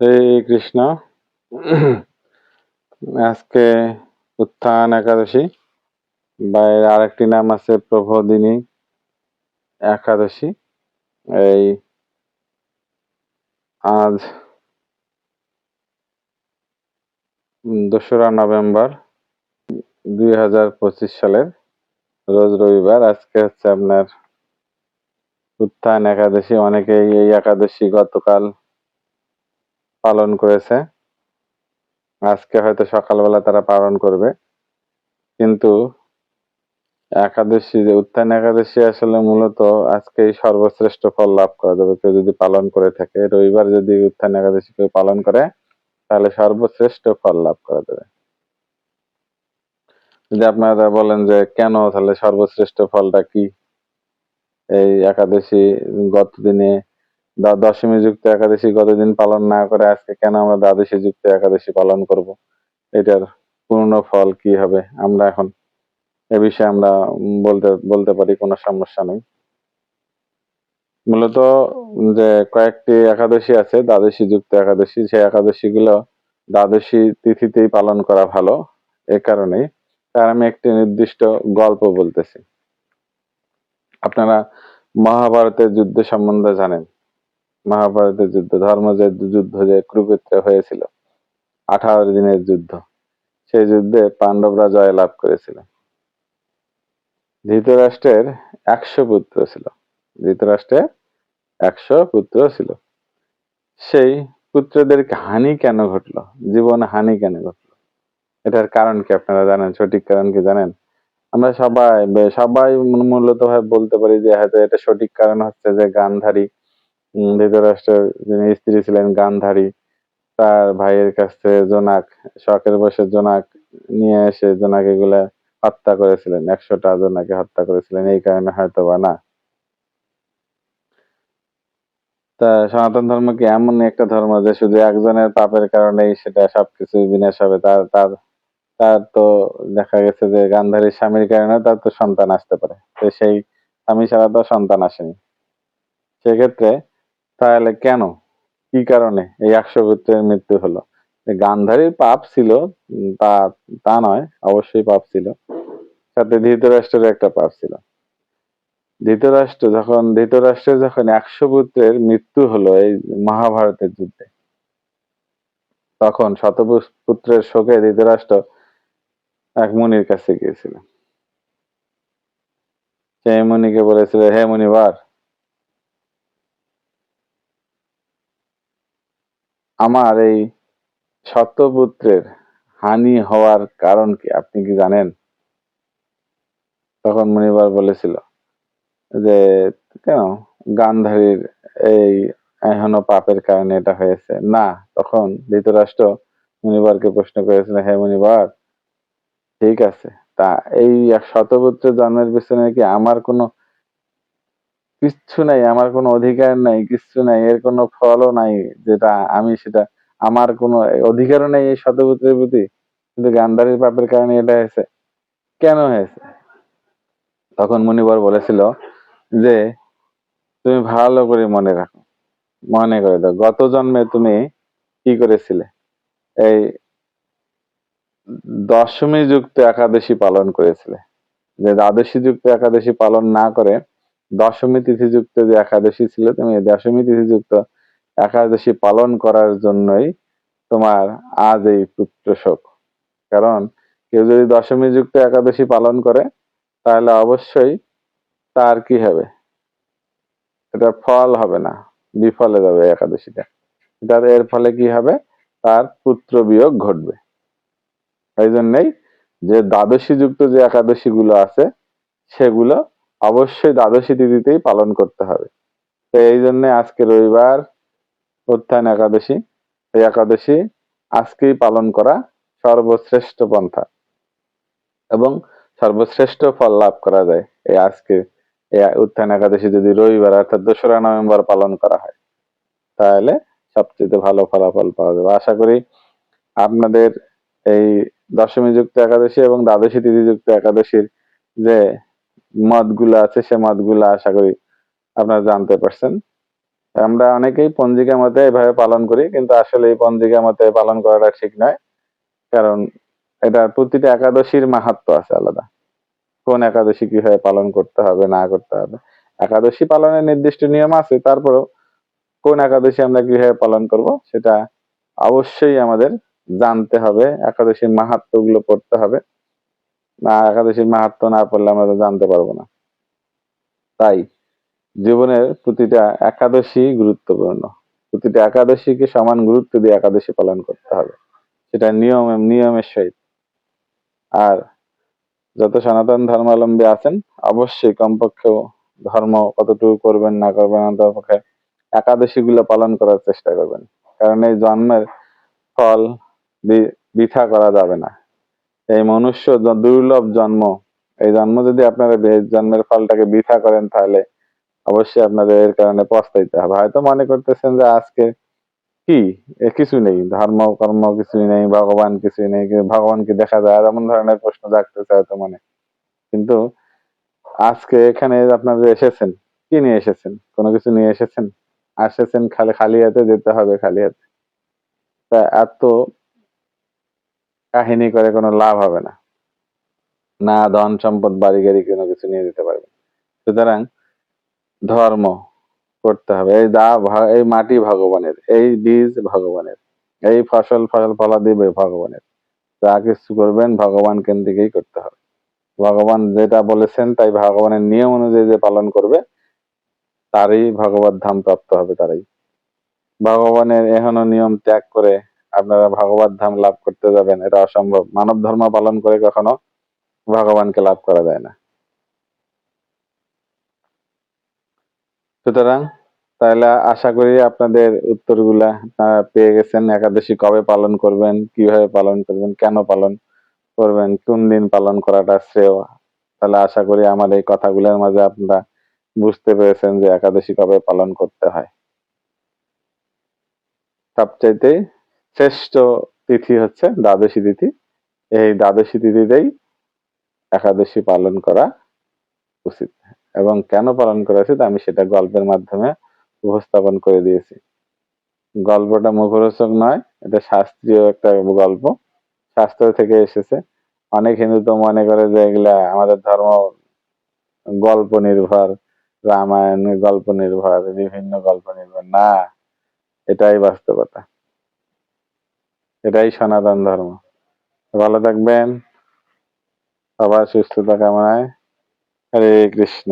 কৃষ্ণ। আজকে উত্থান একাদশী বা এর আরেকটি নাম আছে প্রবোধিনী একাদশী। এই আজ দোসরা নভেম্বর দুই হাজার পঁচিশ সালের রোজ রবিবার। আজকে হচ্ছে আপনার উত্থান একাদশী। অনেকেই এই একাদশী গতকাল পালন করেছে। আজকে হয়তো সকালবেলা তারা পালন করবে। কিন্তু একাদশী যে উত্থান একাদশী আসলে মূলত আজকে সর্বশ্রেষ্ঠ ফল লাভ করা যাবে। কেউ যদি পালন করে থাকে, রবিবার যদি উত্থান একাদশী কেউ পালন করে, তাহলে সর্বশ্রেষ্ঠ ফল লাভ করা যাবে। যদি আপনারা বলেন যে কেন, তাহলে সর্বশ্রেষ্ঠ ফলটা কি? এই একাদশী গত দিনে দশমী যুক্ত একাদশী গতদিন পালন না করে আজকে কেন আমরা দ্বাদশী যুক্ত একাদশী পালন করব? এটার পূর্ণ ফল কি হবে? আমরা এখন এ বিষয়ে আমরা বলতে বলতে পারি, কোনো সমস্যা নেই। মূলত যে কয়েকটি একাদশী আছে, দ্বাদশী যুক্ত একাদশী, সেই একাদশী গুলো দ্বাদশী তিথিতেই পালন করা ভালো, এ কারণেই। তার আমি একটি নির্দিষ্ট গল্প বলতেছি। আপনারা মহাভারতের যুদ্ধ সম্বন্ধে জানেন। মহাভারতের যুদ্ধ ধর্মজয়ের যুদ্ধ যে কুরুক্ষেত্রে হয়েছিল, আঠারো দিনের যুদ্ধ সেই যুদ্ধে পাণ্ডবরা জয় লাভ করেছিল ধৃতরাষ্ট্রের একশো পুত্র ছিল, ধৃতরাষ্ট্রের একশো পুত্র ছিল। সেই পুত্রদের হানি কেন ঘটলো? জীবন হানি কেন ঘটলো? এটার কারণ কি আপনারা জানেন? সঠিক কারণ কি জানেন? আমরা সবাই সবাই মূলত বলতে পারি যে হয়তো এটা সঠিক কারণ হচ্ছে যে গান্ধারী ধৃতরাষ্ট্রের যিনি স্ত্রী ছিলেন গান্ধারী, তার ভাইয়ের কাছ জোনাক, শখের বসে জোনাক নিয়ে এসে জোনাক এগুলা হত্যা করেছিলেন। একশোটা জোনাকে হত্যা করেছিলেন। এই কারণে হয়তো বা না। তা সনাতন ধর্ম কি এমন একটা ধর্ম যে শুধু একজনের পাপের কারণেই সেটা সবকিছু বিনাশ হবে? তার তার তার তো দেখা গেছে যে গান্ধারীর স্বামীর কারণে তার তো সন্তান আসতে পারে। তো সেই স্বামী ছাড়া তো সন্তান আসেনি। সেক্ষেত্রে তাহলে কেন? কি কারণে এই একশো পুত্রের মৃত্যু হলো? গান্ধারীর পাপ ছিল তা তা নয়, অবশ্যই পাপ ছিল। সাথে ধৃতরাষ্ট্রের একটা পাপ ছিল। ধৃতরাষ্ট্র যখন, ধৃতরাষ্ট্রের যখন একশো পুত্রের মৃত্যু হলো এই মহাভারতের যুদ্ধে, তখন শতপুত্রের শোকে ধৃতরাষ্ট্র এক মুনির কাছে গিয়েছিল। সেই মুনিকে বলেছিল, হে মুনিবার আমার এই শতপুত্রের হানি হওয়ার কারণ কি, আপনি কি জানেন? তখন মনিবার বলেছিল যে, কেন গান্ধারীর এই এখনও পাপের কারণে এটা হয়েছে? না, তখন ধৃতরাষ্ট্র মনিবারকে প্রশ্ন করেছিল, হে মনিবার, ঠিক আছে, তা এই এক শতপুত্রের জন্মের পিছনে কি আমার কোনো কিচ্ছু নাই, আমার কোনো অধিকার নাই, কিচ্ছু নাই, এর কোনো ফলও নাই যেটা আমি সেটা, আমার কোনো অধিকারও নেই এই শতপুত্রের প্রতি, কিন্তু গান্ধারীর পাপের কারণে এটা হয়েছে। কেন হয়েছে? তখন মুনিবর বলেছিল যে, তুমি ভালো করে মনে রাখো, মনে করে দাও, গত জন্মে তুমি কি করেছিলে? এই দশমী যুক্ত একাদশী পালন করেছিলে। যে দ্বাদশী যুক্ত একাদশী পালন না করে দশমী তিথিযুক্ত যে একাদশী ছিল, তুমি দশমী তিথিযুক্ত একাদশী পালন করার জন্যই তোমার আজ এই পুত্র শোক। কারণ কেউ যদি দশমী যুক্ত একাদশী পালন করে, তাহলে অবশ্যই তার কি হবে? এটা ফল হবে না, বিফলে যাবে একাদশীটা। তার এর ফলে কি হবে? তার পুত্র বিয়োগ ঘটবে। এই জন্যই যে দ্বাদশী যুক্ত যে একাদশী গুলো আছে, সেগুলো অবশ্যই দ্বাদশী তিথিতেই পালন করতে হবে। তো এই জন্য আজকে রবিবার, উত্থান একাদশী। এই একাদশী আজকেই পালন করা সর্বশ্রেষ্ঠ পন্থা এবং সর্বশ্রেষ্ঠ ফল লাভ করা যায় এই আজকে এই উত্থান একাদশী যদি রবিবার অর্থাৎ দোসরা নভেম্বর পালন করা হয়, তাহলে সবচেয়ে ভালো ফলাফল পাওয়া যাবে। আশা করি আপনাদের এই দশমী যুক্ত একাদশী এবং দ্বাদশী তিথি যুক্ত একাদশীর যে মতগুলো আছে, সে মতগুলো আশা করি আপনারা জানতে পারছেন। আমরা অনেকেই পঞ্জিকা মতে এভাবে পালন করি, কিন্তু আসলে এই পঞ্জিকা মতে পালন করাটা ঠিক নয়। কারণ এটা প্রতিটা একাদশীর মাহাত্ম আছে আলাদা। কোন একাদশী কীভাবে পালন করতে হবে, না করতে হবে। একাদশী পালনের নির্দিষ্ট নিয়ম আছে, তারপরেও কোন একাদশী আমরা কীভাবে পালন করব, সেটা অবশ্যই আমাদের জানতে হবে। একাদশীর মাহাত্মগুলো পড়তে হবে। না, একাদশীর মাহাত্ম না পড়লে আমরা তো জানতে পারব না। তাই জীবনের প্রতিটা একাদশী গুরুত্বপূর্ণ। প্রতিটা একাদশীকে সমান গুরুত্ব দিয়ে একাদশী পালন করতে হবে। সেটা নিয়ম, নিয়মের সহিত। আর যত সনাতন ধর্মাবলম্বী আছেন, অবশ্যই কমপক্ষেও ধর্ম কতটুকু করবেন, না করবেন অন্তপক্ষে একাদশী গুলো পালন করার চেষ্টা করবেন। কারণ এই জন্মের ফল বৃথা করা যাবে না। এই মনুষ্য দুর্লভ জন্ম। এই জন্ম যদি আপনারা জন্মের ফলটাকে বৃথা করেন তাহলে অবশ্যই আপনাদের এর কারণে পস্তাইতে হবে। হয়তো মনে করতেছেন যে আজকে কি? কিছু নেই। ধর্ম, কর্ম কিছুই নেই, ভগবান কিছুই নেই ভগবানকে দেখা যায় এমন ধরনের প্রশ্ন জাগতেছে হয়তো মনে। কিন্তু আজকে এখানে আপনারা এসেছেন, কি নিয়ে এসেছেন? কোনো কিছু নিয়ে এসেছেন? আসেছেন খালি খালি হাতে যেতে হবে খালি হাতে। তা এত কাহিনী করে কোনো লাভ হবে না। না ধন সম্পদ, বাড়ি গাড়ি কোনো কিছু নিয়ে যেতে পারবে সুতরাং ধর্ম করতে হবে। এই দা এই মাটি ভগবানের, এই বীজ ভগবানের, এই ফসল ফসল ফলা দিবে ভগবানের। যা কিছু করবেন ভগবান কেন্দ্রিকই করতে হবে। ভগবান যেটা বলেছেন তাই ভগবানের নিয়ম অনুযায়ী যে পালন করবে, তারই ভগবত ধাম প্রাপ্ত হবে তারাই। ভগবানের এখনও নিয়ম ত্যাগ করে আপনারা ভগবত ধাম লাভ করতে যাবেন, এটা অসম্ভব। মানব ধর্ম পালন করে কখনো ভগবানকে লাভ করা যায় না। সুতরাং তাহলে আশা করি আপনাদের উত্তরগুলা আপনারা পেয়ে গেছেন, একাদশী কবে পালন করবেন, কীভাবে পালন করবেন, কেন পালন করবেন, কোন দিন পালন করাটা শ্রেয়? তাহলে আশা করি আমার এই কথাগুলোর মাঝে আপনারা বুঝতে পেরেছেন যে একাদশী কবে পালন করতে হয়। সবচাইতে শ্রেষ্ঠ তিথি হচ্ছে দ্বাদশী তিথি। এই দ্বাদশী তিথিতেই একাদশী পালন করা উচিত। এবং কেন পালন করা উচিত আমি সেটা গল্পের মাধ্যমে উপস্থাপন করে দিয়েছি। গল্পটা মুখরোচক নয়, এটা শাস্ত্রীয় একটা গল্প। শাস্ত্র থেকে এসেছে। অনেক হিন্দু তো মনে করে যে এগুলা আমাদের ধর্ম গল্প নির্ভর রামায়ণ গল্প নির্ভর, বিভিন্ন গল্প নির্ভর। না, এটাই বাস্তবতা। এটাই সনাতন ধর্ম। ভালো থাকবেন সবার সুস্থতা কামনায়। হরে কৃষ্ণ।